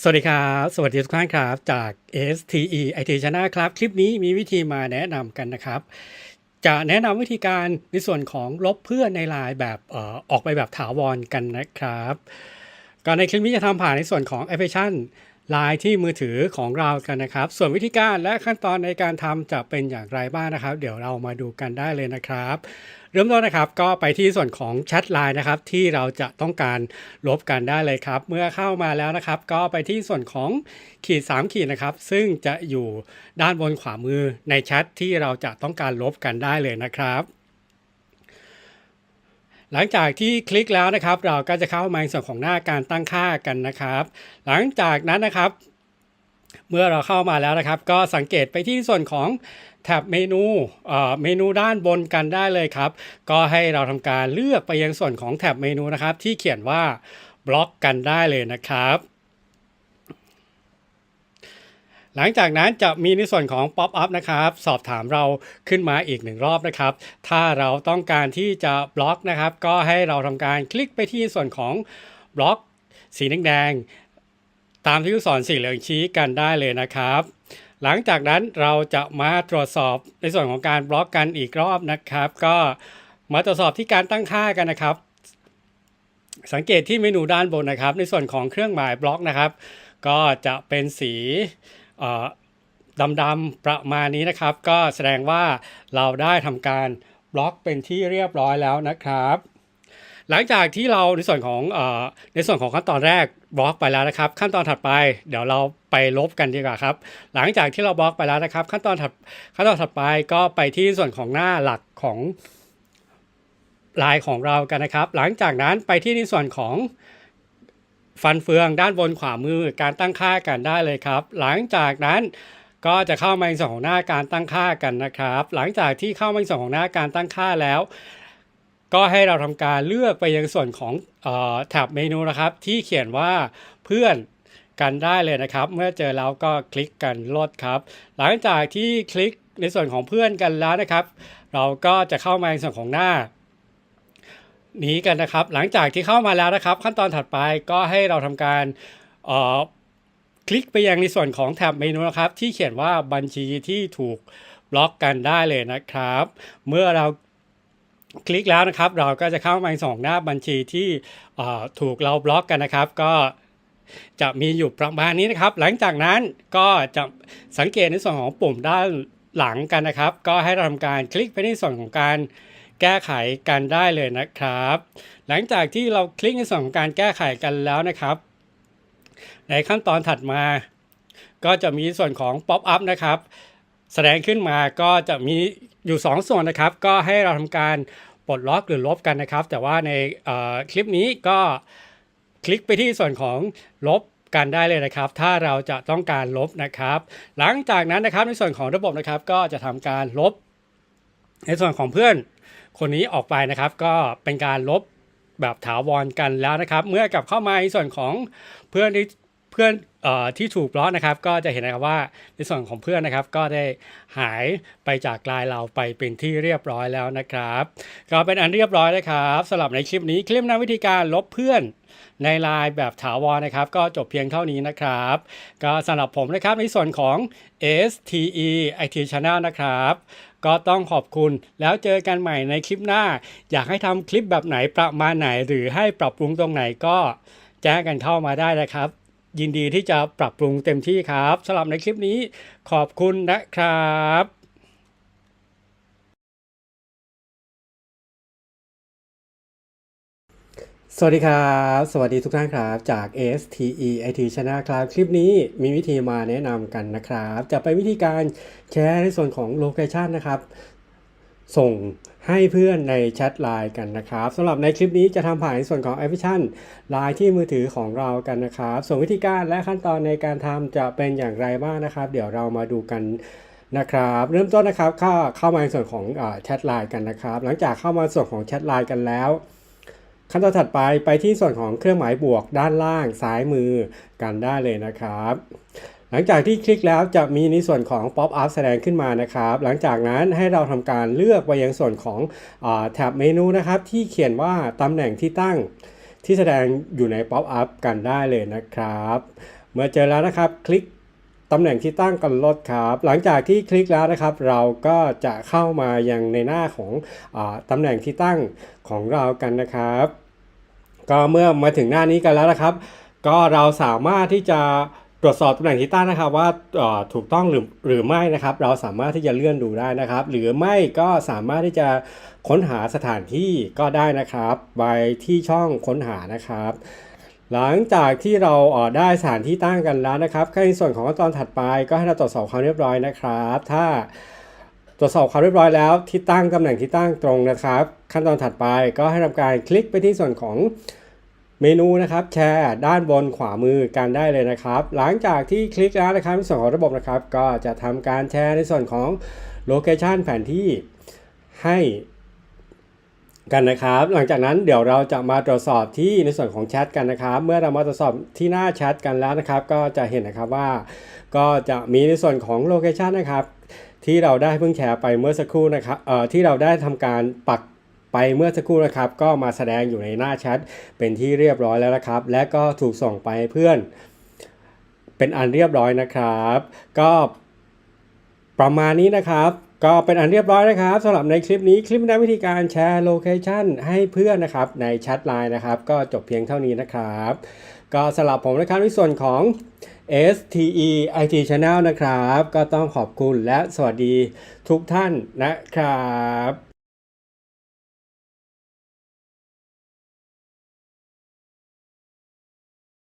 สวัสดีครับ สวัสดีทุกท่านครับ จาก STE IT Channel ครับ คลิปนี้มีวิธีมาแนะนำกันนะครับ จะแนะนำวิธีการในส่วนของลบเพื่อนในไลน์แบบออออกไปแบบถาวรกันนะครับก่อนในคลิปนี้จะทำผ่านในส่วนของแอปพลิเคชัน ไลน์ที่มือถือของเรากันนะครับ ส่วนวิธีการและขั้นตอนในการทำจะเป็นอย่างไรบ้างนะครับ เดี๋ยวเรามาดูกันได้เลยนะครับ เริ่มต้นนะครับก็ไปที่ส่วนของแชทไลน์นะครับที่เราจะต้องการลบกันได้เลยครับ เมื่อเข้ามาแล้วนะครับ ก็ไปที่ส่วนของขีด 3 ขีดนะครับ ซึ่งจะอยู่ด้านบนขวามือในแชทที่เราจะต้องการลบกันได้เลยนะครับ หลังจากที่คลิกแล้วนะครับ เราก็จะเข้ามาในส่วนของหน้าการตั้งค่ากันนะครับ หลังจากนั้นนะครับ เมื่อเราเข้ามาแล้วนะครับ ก็สังเกตไปที่ส่วนของแท็บเมนูเมนูด้านบนกันได้เลยครับ ก็ให้เราทำการเลือกไปยังส่วนของแท็บเมนูนะครับ ที่เขียนว่าบล็อกกันได้เลยนะครับ หลังจากนั้นจะมีในส่วนของ Pop up นะครับ สอบถามเราขึ้นมาอีกหนึ่งรอบนะครับ ถ้าเราต้องการที่จะบล็อกนะครับ ก็ให้เราทำการคลิกไปที่ส่วนของบล็อกสีแดงๆตามที่ลูกศรสีเหลืองชี้กันได้เลยนะครับ หลังจากนั้นเราจะมาตรวจสอบในส่วนของการบล็อกกันอีกรอบนะครับ ก็มาตรวจสอบที่การตั้งค่ากันนะครับ สังเกตที่เมนูด้านบนนะครับ ในส่วนของเครื่องหมายบล็อกนะครับ ก็จะเป็นสี ดำๆประมาณนี้นะครับ ก็แสดงว่าเราได้ทำการบล็อกเป็นที่เรียบร้อยแล้วนะครับ หลังจากที่เราในส่วนของอในส่วนของขั้นตอนแรกบล็อกไปแล้วนะครับ ขั้นตอนถัดไปเดี๋ยวเราไปลบกันดีกว่าครับ หลังจากที่เราบล็อกไปแล้วนะครับ ขั้นตอนถัดขั้นตอนถัดไปก็ไปที่ส่วนของหน้าหลักของลายของเรากันนะครับ หลังจากนั้นไปที่ในส่วนของ ฟันเฟืองด้านบนขวามือการตั้งค่ากันได้เลยครับ หลังจากนั้นก็จะเข้ามาในส่วนของหน้าการตั้งค่ากันนะครับ หลังจากที่เข้ามาในส่วนของหน้าการตั้งค่าแล้ว ก็ให้เราทำการเลือกไปยังส่วนของแท็บเมนูนะครับ ที่เขียนว่าเพื่อนกันได้เลยนะครับ เมื่อเจอแล้วก็คลิกกันลดครับ หลังจากที่คลิกในส่วนของเพื่อนกันแล้วนะครับ เราก็จะเข้ามาในส่วนของหน้า นี้กันนะครับ หลังจากที่เข้ามาแล้วนะครับ ขั้นตอนถัดไปก็ให้เราทำการอ่อคลิกไปยังในส่วนของแท็บเมนูนะครับ ที่เขียนว่าบัญชีที่ถูกบล็อกกันได้เลยนะครับ เมื่อเราคลิกแล้วนะครับ เราก็จะเข้ามาในสองหน้าบัญชีที่อ่อถูกเราบล็อกกันนะครับ ก็จะมีอยู่ประมาณนี้นะครับ หลังจากนั้นก็จะสังเกตในส่วนของปุ่มด้านหลังกันนะครับ ก็ให้เราทำการคลิกไปในส่วนของการ แก้ไขกันได้เลยนะครับ หลังจากที่เราคลิกในส่วนของการแก้ไขกันแล้วนะครับ ในขั้นตอนถัดมา ก็จะมีส่วนของ Pop up นะครับ แสดงขึ้นมาก็จะมีอยู่ 2 ส่วนนะครับ ก็ให้เราทำการปลดล็อกหรือลบกันนะครับ แต่ว่าในคลิปนี้ก็คลิกไปที่ส่วนของลบกันได้เลยนะครับ ถ้าเราจะต้องการลบนะครับ หลังจากนั้นนะครับในส่วนของระบบนะครับ ก็จะทำการลบ ในส่วนของเพื่อน คนนี้ออกไปนะครับก็เป็นการลบแบบถาวรกันแล้วนะครับ เมื่อกลับเข้ามาในส่วนของเพื่อนที่เพื่อนออที่ถูกบล็อกนะครับ ก็จะเห็นนะครับว่าในส่วนของเพื่อนนะครับ ก็ได้หายไปจากไลน์เราไปเป็นที่เรียบร้อยแล้วนะครับ ก็เป็นอันเรียบร้อยนะครับสำหรับในคลิปนี้คลิปนำวิธีการลบเพื่อนในไลน์แบบถาวรนะครับ ก็จบเพียงเท่านี้นะครับ ก็สำหรับผมนะครับในส่วนของ STE IT Channel นะครับ ก็ต้องขอบคุณ แล้วเจอกันใหม่ในคลิปหน้า อยากให้ทำคลิปแบบไหนประมาณไหน หรือให้ปรับปรุงตรงไหนก็แจ้งกันเข้ามาได้นะครับ ยินดีที่จะปรับปรุงเต็มที่ครับสำหรับในคลิปนี้ขอบคุณนะครับ สวัสดีครับ สวัสดีทุกท่านครับ จาก STE IT Channel ครับคลิปนี้มีวิธีมาแนะนำกันนะครับ จะเป็นวิธีการแชร์ในส่วนของโลเคชันนะครับ ส่งให้เพื่อนในแชทไลน์กันนะครับสำหรับในคลิปนี้จะทำผ่านในส่วนของแอปพลิเคชันไลน์ที่มือถือของเรากันนะครับ ส่วนวิธีการและขั้นตอนในการทำจะเป็นอย่างไรบ้างนะครับ เดี๋ยวเรามาดูกันนะครับเริ่มต้นนะครับเข้าเข้ามาในส่วนของแชทไลน์กันนะครับ หลังจากเข้ามาส่วนของแชทไลน์กันแล้ว ขั้นตอนถัดไปไปที่ส่วนของเครื่องหมายบวกด้านล่างซ้ายมือกันได้เลยนะครับ หลังจากที่คลิกแล้วจะมีในส่วนของ Pop up แสดงขึ้นมานะครับ หลังจากนั้นให้เราทำการเลือกไปยังส่วนของอแท็บเมนูนะครับ ที่เขียนว่าตำแหน่งที่ตั้งที่แสดงอยู่ใน Pop up กันได้เลยนะครับ เมื่อเจอแล้วนะครับคลิกตำแหน่งที่ตั้งกันลดครับ หลังจากที่คลิกแล้วนะครับ เราก็จะเข้ามายังในหน้าของอตำแหน่งที่ตั้งของเรากันนะครับ ก็เมื่อมาถึงหน้านี้กันแล้วนะครับ ก็เราสามารถที่จะตรวจสอบตำแหน่งที่ตั้งนะครับว่าถูกต้องหรือหรือไม่นะครับ เราสามารถที่จะเลื่อนดูได้นะครับ หรือไม่ก็สามารถที่จะค้นหาสถานที่ก็ได้นะครับไปที่ช่องค้นหานะครับ หลังจากที่เราได้สถานที่ตั้งกันแล้วนะครับในส่วนของขั้นตอนถัดไปก็ให้เราตรวจสอบความเรียบร้อยนะครับ ถ้า รวจสอบความเรียบร้อยแล้วที่ตั้งตำแหน่งที่ตั้งตรงนะครับ ขั้นตอนถัดไปก็ให้ทำการคลิกไปที่ส่วนของเมนูนะครับแชร์ด้านบนขวามือกันได้เลยนะครับ หลังจากที่คลิกแล้วนะครับในส่วนของระบบนะครับ ก็จะทำการแชร์ในส่วนของโลเคชันแผนที่ให้กันนะครับ หลังจากนั้นเดี๋ยวเราจะมาตรวจสอบที่ในส่วนของแชทกันนะครับ เมื่อเรามาตรวจสอบที่หน้าแชทกันแล้วนะครับ ก็จะเห็นนะครับว่า ก็จะมีในส่วนของโลเคชันนะครับ ที่เราได้เพิ่งแชร์ไปเมื่อสักครู่นะครับเอ่อที่เราได้ทำการปักไปเมื่อสักครู่นะครับ ก็มาแสดงอยู่ในหน้าแชทเป็นที่เรียบร้อยแล้วนะครับ และก็ถูกส่งไปเพื่อน เป็นอันเรียบร้อยนะครับ ก็ประมาณนี้นะครับก็เป็นอันเรียบร้อยนะครับสำหรับในคลิปนี้คลิปแนวิธีการแชร์โลเคชันให้เพื่อนนะครับในแชทไลน์นะครับ ก็จบเพียงเท่านี้นะครับ ก็สำหรับผมนะครับในส่วนของ STE IT Channel นะครับ ก็ต้องขอบคุณและสวัสดีทุกท่านนะครับ